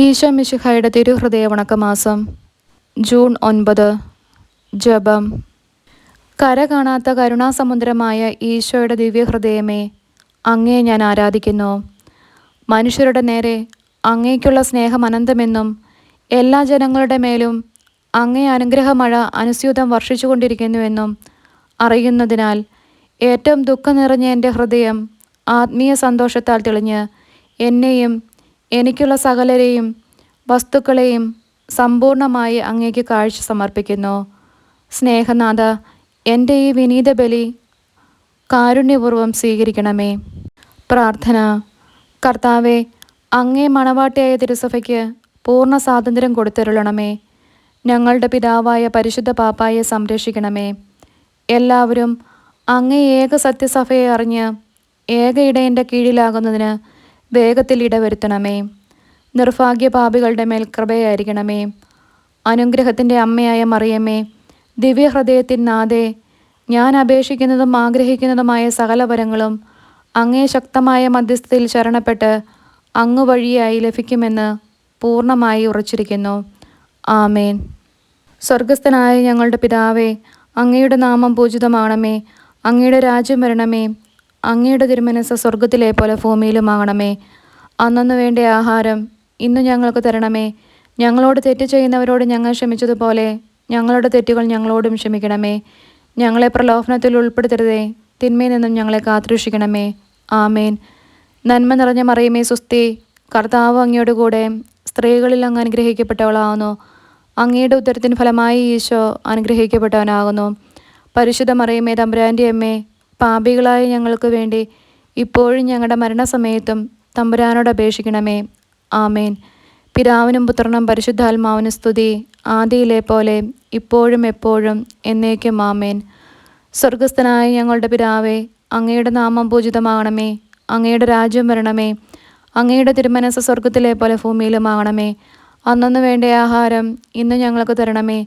ഈശോ മിശിഹായുടെ തിരുഹൃദയ വണക്കമാസം ജൂൺ ഒൻപത് ജപം. കര കാണാത്ത കരുണാസമുദ്രമായ ഈശോയുടെ ദിവ്യഹൃദയമേ അങ്ങേ ഞാൻ ആരാധിക്കുന്നു. മനുഷ്യരുടെ നേരെ അങ്ങേക്കുള്ള സ്നേഹം അനന്തമെന്നും എല്ലാ ജനങ്ങളുടെ മേലും അങ്ങേ അനുഗ്രഹമഴ അനുസ്യൂതം വർഷിച്ചുകൊണ്ടിരിക്കുന്നുവെന്നും അറിയുന്നതിനാൽ ഏറ്റവും ദുഃഖം നിറഞ്ഞ എന്റെ ഹൃദയം ആത്മീയ സന്തോഷത്താൽ തെളിഞ്ഞ് എന്നെയും എനിക്കുള്ള സകലരെയും വസ്തുക്കളെയും സമ്പൂർണമായി അങ്ങേക്ക് കാഴ്ച സമർപ്പിക്കുന്നു. സ്നേഹനാഥ എന്റെ ഈ വിനീത ബലി കാരുണ്യപൂർവം സ്വീകരിക്കണമേ. പ്രാർത്ഥന. കർത്താവെ അങ്ങേ മണവാട്ടിയായ തിരുസഭയ്ക്ക് പൂർണ സ്വാതന്ത്ര്യം കൊടുത്തരുളണമേ. ഞങ്ങളുടെ പിതാവായ പരിശുദ്ധ പാപ്പായെ സംരക്ഷിക്കണമേ. എല്ലാവരും അങ്ങേ ഏക സത്യസഭയെ അറിഞ്ഞ് ഏക ഇടയന്റെ കീഴിലാകുന്നതിന് വേഗത്തിൽ ഇടവരുത്തണമേ. നിർഭാഗ്യപാപികളുടെ മേൽ കൃപയായിരിക്കണമേ. അനുഗ്രഹത്തിന്റെ അമ്മയായ മറിയമ്മേ ദിവ്യഹൃദയത്തിൻ നാഥേ ഞാൻ അപേക്ഷിക്കുന്നതും ആഗ്രഹിക്കുന്നതുമായ സകല വരങ്ങളും അങ്ങേ ശക്തമായ മധ്യസ്ഥതയിൽ ശരണപ്പെട്ട് അങ്ങ് വഴിയായി ലഭിക്കുമെന്ന് പൂർണമായി ഉറച്ചിരിക്കുന്നു. ആമേൻ. സ്വർഗസ്ഥനായ ഞങ്ങളുടെ പിതാവേ അങ്ങയുടെ നാമം പൂജിതമാണമേ അങ്ങയുടെ രാജ്യം വരണമേ അങ്ങയുടെ തിരുമനസ് സ്വർഗത്തിലെ പോലെ ഭൂമിയിലുമാകണമേ. അന്നു വേണ്ട ആഹാരം ഇന്ന് ഞങ്ങൾക്ക് തരണമേ. ഞങ്ങളോട് തെറ്റ് ചെയ്യുന്നവരോട് ഞങ്ങൾ ക്ഷമിച്ചതുപോലെ ഞങ്ങളുടെ തെറ്റുകൾ ഞങ്ങളോടും ക്ഷമിക്കണമേ. ഞങ്ങളെ പ്രലോഭനത്തിൽ ഉൾപ്പെടുത്തരുതേ. തിന്മയിൽ നിന്നും ഞങ്ങളെ കാത്തുരക്ഷിക്കണമേ. ആമേൻ. നന്മ നിറഞ്ഞ മറിയമേ സുസ്തി കർത്താവ് അങ്ങയോട് കൂടെ സ്ത്രീകളിൽ അങ്ങ് അനുഗ്രഹിക്കപ്പെട്ടവളാകുന്നു. അങ്ങയുടെ ഉത്തരത്തിന് ഫലമായി ഈശോ അനുഗ്രഹിക്കപ്പെട്ടവനാകുന്നു. പരിശുദ്ധ മറിയമേ തമ്പുരാന്റെ അമ്മേ പാപികളായ ഞങ്ങൾക്ക് വേണ്ടി ഇപ്പോഴും ഞങ്ങളുടെ മരണസമയത്തും തമ്പുരാനോട് അപേക്ഷിക്കണമേ. ആമേൻ. പിതാവിനും പുത്രനും പരിശുദ്ധാത്മാവിനും സ്തുതി. ആദിയിലെ പോലെ ഇപ്പോഴും എപ്പോഴും എന്നേക്കും ആമേൻ. സ്വർഗസ്ഥനായ ഞങ്ങളുടെ പിതാവേ അങ്ങയുടെ നാമം പൂജിതമാകണമേ. അങ്ങയുടെ രാജ്യം വരണമേ. അങ്ങയുടെ തിരുമനസ് സ്വർഗത്തിലെ പോലെ ഭൂമിയിലുമാകണമേ. അന്നു വേണ്ട ആഹാരം ഇന്ന് ഞങ്ങൾക്ക് തരണമേ.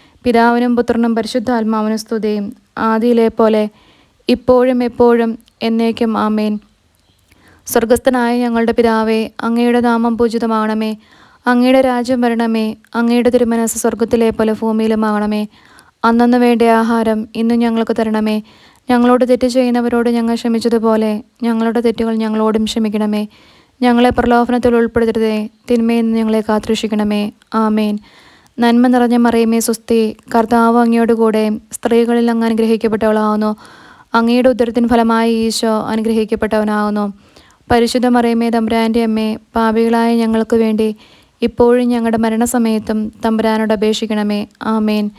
പിതാവിനും പുത്രനും പരിശുദ്ധാത്മാവിനും സ്തുതിയും. ആദിയിലെ പോലെ ഇപ്പോഴും എപ്പോഴും എന്നേക്കും ആമേൻ. സ്വർഗസ്ഥനായ ഞങ്ങളുടെ പിതാവേ അങ്ങയുടെ നാമം പൂജിതമാകണമേ. അങ്ങയുടെ രാജ്യം വരണമേ. അങ്ങയുടെ തിരുമനസ് സ്വർഗത്തിലെ പോലെ ഭൂമിയിലുമാകണമേ അന്നു വേണ്ട ആഹാരം ഇന്നും ഞങ്ങൾക്ക് തരണമേ. ഞങ്ങളോട് തെറ്റ് ചെയ്യുന്നവരോട് ഞങ്ങൾ ക്ഷമിച്ചതുപോലെ ഞങ്ങളുടെ തെറ്റുകൾ ഞങ്ങളോടും ക്ഷമിക്കണമേ. ഞങ്ങളെ പ്രലോഭനത്തിൽ ഉൾപ്പെടുത്തരുതേ. തിന്മയിൽ നിന്ന് ഞങ്ങളെ കാത്തുരക്ഷിക്കണമേ. ആമേൻ. നന്മ നിറഞ്ഞ മറിയമേ സുസ്തി കർത്താവ് അങ്ങയോട് കൂടെ സ്ത്രീകളിൽ അങ്ങ് അനുഗ്രഹിക്കപ്പെട്ടവളാവുന്നു. അങ്ങയുടെ ഉദരത്തിന് ഫലമായി ഈശോ അനുഗ്രഹിക്കപ്പെട്ടവനാകുന്നു പരിശുദ്ധ മറിയമേ തമ്പുരാന്റെ അമ്മേ പാപികളായ ഞങ്ങൾക്ക് വേണ്ടി ഇപ്പോഴും ഞങ്ങളുടെ മരണസമയത്തും തമ്പുരാനോട് അപേക്ഷിക്കണമേ. ആമേൻ.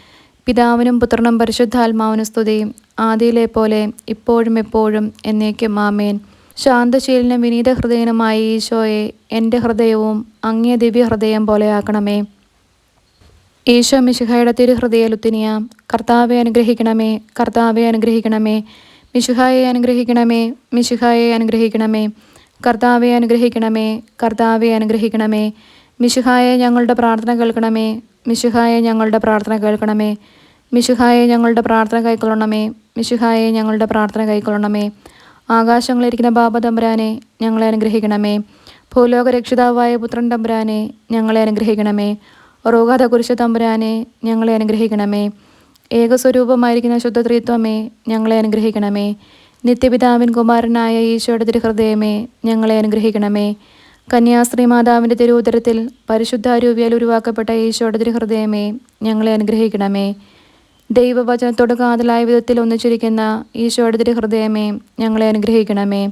പിതാവിനും പുത്രനും പരിശുദ്ധാത്മാവിനും സ്തുതിയും ആദിയിലെ പോലെ ഇപ്പോഴും എപ്പോഴും എന്നേക്കും ആമേൻ. ശാന്തശീലനും വിനീത ഹൃദയനുമായ ഈശോയെ എന്റെ ഹൃദയവും അങ്ങേ ദിവ്യ ഹൃദയം പോലെയാക്കണമേ ഈശോ മിശുഹായുടെ തിരുഹൃദയ ലുത്തിനിയ കർത്താവെ അനുഗ്രഹിക്കണമേ കർത്താവെ അനുഗ്രഹിക്കണമേ മിശുഹായെ അനുഗ്രഹിക്കണമേ മിശുഹായെ അനുഗ്രഹിക്കണമേ കർത്താവെ അനുഗ്രഹിക്കണമേ കർത്താവെ അനുഗ്രഹിക്കണമേ മിശുഹായെ ഞങ്ങളുടെ പ്രാർത്ഥന കേൾക്കണമേ മിശുഹായെ ഞങ്ങളുടെ പ്രാർത്ഥന കേൾക്കണമേ മിശുഹായെ ഞങ്ങളുടെ പ്രാർത്ഥന കൈക്കൊള്ളണമേ മിശുഹായെ ഞങ്ങളുടെ പ്രാർത്ഥന കൈക്കൊള്ളണമേ. ആകാശങ്ങളിരിക്കുന്ന ബാബ തമ്പുരാനെ ഞങ്ങളെ അനുഗ്രഹിക്കണമേ. ഭൂലോക രക്ഷിതാവായ പുത്രൻ തമ്പുരാനെ ഞങ്ങളെ അനുഗ്രഹിക്കണമേ. റോഗാത കുരിശ തമ്പുരാനെ ഞങ്ങളെ അനുഗ്രഹിക്കണമേ. ഏകസ്വരൂപമായിരിക്കുന്ന ശുദ്ധത്രിത്വമേ ഞങ്ങളെ അനുഗ്രഹിക്കണമേ. നിത്യപിതാവിൻ കുമാരനായ ഈശോയുടെ തിരുഹൃദയമേ ഞങ്ങളെ അനുഗ്രഹിക്കണമേ. കന്യാസ്ത്രീ മാതാവിന്റെ തിരുവുദരത്തിൽ പരിശുദ്ധാരൂപിയാൽ ഉരുവാക്കപ്പെട്ട ഈശോയുടെ തിരുഹൃദയമേ ഞങ്ങളെ അനുഗ്രഹിക്കണമേ. ദൈവവചനത്തോട് കാതലായ വിധത്തിൽ ഒന്നിച്ചിരിക്കുന്ന ഈശോയുടെ തിരുഹൃദയമേ ഞങ്ങളെ അനുഗ്രഹിക്കണമേ.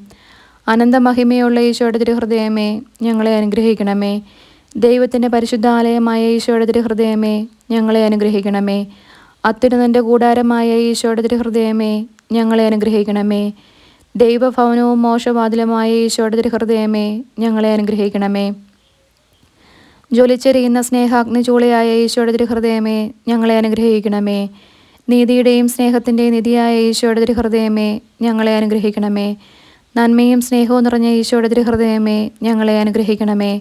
അനന്തമഹിമയുള്ള ഈശോയുടെ തിരുഹൃദയമേ ഞങ്ങളെ അനുഗ്രഹിക്കണമേ. ദൈവത്തിന്റെ പരിശുദ്ധാലയമായ ഈശോയുടെ തിരുഹൃദയമേ ഞങ്ങളെ അനുഗ്രഹിക്കണമേ. അത്യുന്നതന്റെ കൂടാരമായ ഈശോയുടെ തിരുഹൃദയമേ ഞങ്ങളെ അനുഗ്രഹിക്കണമേ. ദൈവഭവനവും മോശവാതിലുമായ ഈശോയുടെ തിരുഹൃദയമേ ഞങ്ങളെ അനുഗ്രഹിക്കണമേ. ജ്വലിച്ചെറിയുന്ന സ്നേഹാഗ്നി ചൂളയായ ഈശോയുടെ തിരുഹൃദയമേ ഞങ്ങളെ അനുഗ്രഹിക്കണമേ. നീതിയുടെയും സ്നേഹത്തിന്റെയും നിധിയായ ഈശോയുടെ തിരുഹൃദയമേ ഞങ്ങളെ അനുഗ്രഹിക്കണമേ. നന്മയും സ്നേഹവും നിറഞ്ഞ ഈശോയുടെ തിരുഹൃദയമേ ഞങ്ങളെ അനുഗ്രഹിക്കണമേ.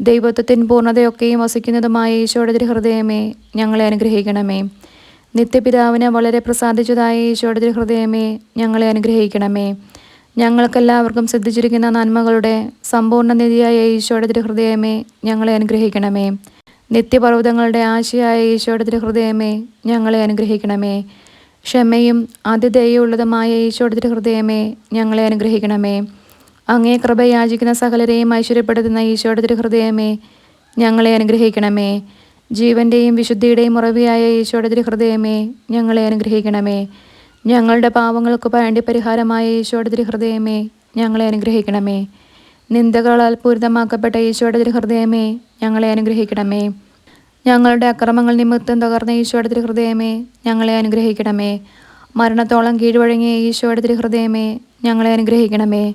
ദൈവത്വത്തിൻ പൂർണതയൊക്കെയും വസിക്കുന്നതുമായ ഈശോയുടെ തിരുഹൃദയമേ ഞങ്ങളെ അനുഗ്രഹിക്കണമേ. നിത്യപിതാവിനെ വളരെ പ്രസാദിച്ചതായ ഈശോയുടെ തിരുഹൃദയമേ ഞങ്ങളെ അനുഗ്രഹിക്കണമേ. ഞങ്ങൾക്കെല്ലാവർക്കും സിദ്ധിച്ചിരിക്കുന്ന നന്മകളുടെ സമ്പൂർണ നിധിയായ ഈശോയുടെ തിരുഹൃദയമേ ഞങ്ങളെ അനുഗ്രഹിക്കണമേ. നിത്യപർവതങ്ങളുടെ ആശയായ ഈശോയുടെ തിരുഹൃദയമേ ഞങ്ങളെ അനുഗ്രഹിക്കണമേ. ക്ഷമയും അതിഥേയുള്ളതുമായ ഈശോയുടെ തിരുഹൃദയമേ ഞങ്ങളെ അനുഗ്രഹിക്കണമേ. അങ്ങേ കൃപ യാചിക്കുന്ന സകലരെയും ഐശ്വര്യപ്പെടുത്തുന്ന ഈശോയുടെ തിരുഹൃദയമേ ഞങ്ങളെ അനുഗ്രഹിക്കണമേ. ജീവന്റെയും വിശുദ്ധിയുടെയും ഉറവിയായ ഈശോയുടെ തിരുഹൃദയമേ ഞങ്ങളെ അനുഗ്രഹിക്കണമേ. ഞങ്ങളുടെ പാവങ്ങൾക്ക് വേണ്ടി പരിഹാരമായ ഈശോയുടെ തിരുഹൃദയമേ ഞങ്ങളെ അനുഗ്രഹിക്കണമേ. നിന്ദകളാൽ പൂരിതമാക്കപ്പെട്ട ഈശോയുടെ തിരുഹൃദയമേ ഞങ്ങളെ അനുഗ്രഹിക്കണമേ. ഞങ്ങളുടെ അക്രമങ്ങൾ നിമിത്തം തകർന്ന ഈശോയുടെ തിരുഹൃദയമേ ഞങ്ങളെ അനുഗ്രഹിക്കണമേ. മരണത്തോളം കീഴ്വഴങ്ങിയ ഈശോയുടെ തിരുഹൃദയമേ ഞങ്ങളെ അനുഗ്രഹിക്കണമേ.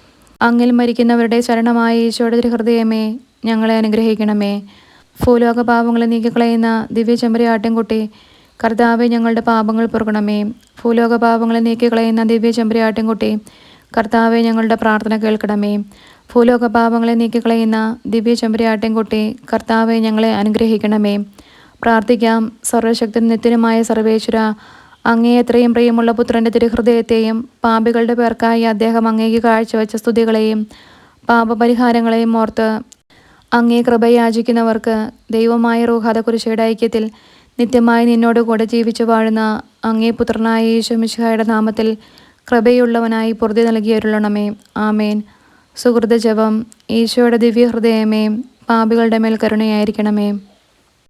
അങ്ങിൽ മരിക്കുന്നവരുടെ ശരണമായ ഈശോയുടെ ഹൃദയമേ ഞങ്ങളെ അനുഗ്രഹിക്കണമേ. ഭൂലോക പാപങ്ങളെ നീക്കിക്കളയുന്ന ദിവ്യ ചെമ്പരിയാട്ടിൻകുട്ടി കർത്താവെ ഞങ്ങളുടെ പാപങ്ങൾ പൊറുക്കണമേ. ഭൂലോക പാപങ്ങളെ നീക്കിക്കളയുന്ന ദിവ്യ ചെമ്പരിയാട്ടിൻകുട്ടി കർത്താവെ ഞങ്ങളുടെ പ്രാർത്ഥന കേൾക്കണമേ. ഭൂലോക പാപങ്ങളെ നീക്കിക്കളയുന്ന ദിവ്യ ചെമ്പരിയാട്ടിൻകുട്ടി കർത്താവെ ഞങ്ങളെ അനുഗ്രഹിക്കണമേ. പ്രാർത്ഥിക്കാം സർവശക്തൻ നിത്യനുമായ സർവേശ്വര അങ്ങേ എത്രയും പ്രിയമുള്ള പുത്രന്റെ തിരുഹൃദയത്തെയും പാപികളുടെ പേർക്കായി അദ്ദേഹം അങ്ങേക്ക് കാഴ്ചവെച്ച സ്തുതികളെയും പാപപരിഹാരങ്ങളെയും ഓർത്ത് അങ്ങേ കൃപയാചിക്കുന്നവർക്ക് ദൈവമായ റൂഹാദ കുരിശയുടെ ഐക്യത്തിൽ നിത്യമായി നിന്നോട് കൂടെ ജീവിച്ചു വാഴുന്ന അങ്ങേ പുത്രനായ യേശുമിശിഹായുടെ നാമത്തിൽ കൃപയുള്ളവനായി പൊറുതി നൽകിയരുളണമേ. ആമേൻ. സുഹൃത ഈശോയുടെ ദിവ്യഹൃദയമേ പാപികളുടെ മേൽ കരുണയായിരിക്കണമേ.